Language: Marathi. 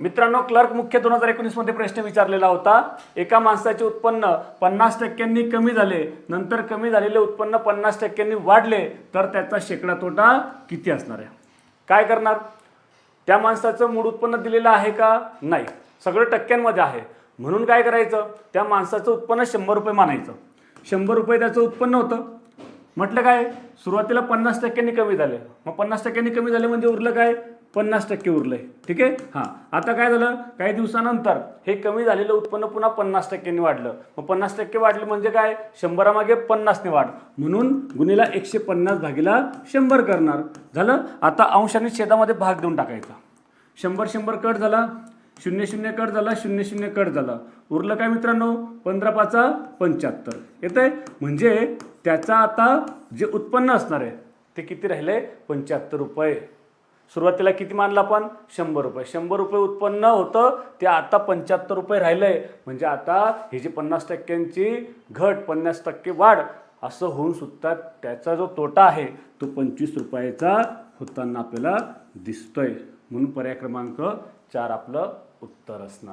मित्रांनो क्लर्क मुख्य दोन हजार एकोणीसमध्ये प्रश्न विचारलेला होता. एका माणसाचे उत्पन्न पन्नास टक्क्यांनी कमी झाले नंतर कमी झालेले उत्पन्न पन्नास टक्क्यांनी वाढले तर त्याचा शेकडा तोटा किती असणार आहे? काय करणार? त्या माणसाचं मूळ उत्पन्न दिलेलं आहे का? नाही. सगळं टक्क्यांमध्ये आहे. म्हणून काय करायचं? त्या माणसाचं उत्पन्न शंभर रुपये मानायचं. शंभर रुपये त्याचं उत्पन्न होतं. म्हटलं काय? सुरुवातीला पन्नास टक्क्यांनी कमी झाले. मग पन्नास टक्क्यांनी कमी झाले म्हणजे उरलं काय? पन्नास टक्के उरलंय. ठीक आहे? हां. आता काय झालं? काही दिवसानंतर हे कमी झालेलं उत्पन्न पुन्हा पन्नास टक्क्यांनी वाढलं. मग पन्नास टक्के वाढले म्हणजे काय? शंभरामागे पन्नासने वाढ. म्हणून गुन्हेला एकशे पन्नास भागीला शंभर करणार. झालं? आता अंश आणि छेदामध्ये भाग देऊन टाकायचा. शंभर शंभर कट झाला. शून्य शून्य कट झाला. शून्य शून्य कट झाला. उरलं काय मित्रांनो? पंधरा पाचा पंच्याहत्तर. येतंय? म्हणजे त्याचा आता जे उत्पन्न असणार आहे ते किती राहिले पंच्याहत्तर रुपये. सुरुवातीला किती मानला आपण? शंभर रुपये. शंभर रुपये उत्पन्न होतं ते आता पंच्याहत्तर रुपये राहिलं आहे म्हणजे आता ही जी पन्नास टक्क्यांची घट पन्नास टक्के वाढ असं होऊन सुद्धा त्याचा जो तोटा आहे तो पंचवीस रुपयाचा होताना आपल्याला दिसतोय. म्हणून पर्याय क्रमांक चार आपलं उत्तर असणार.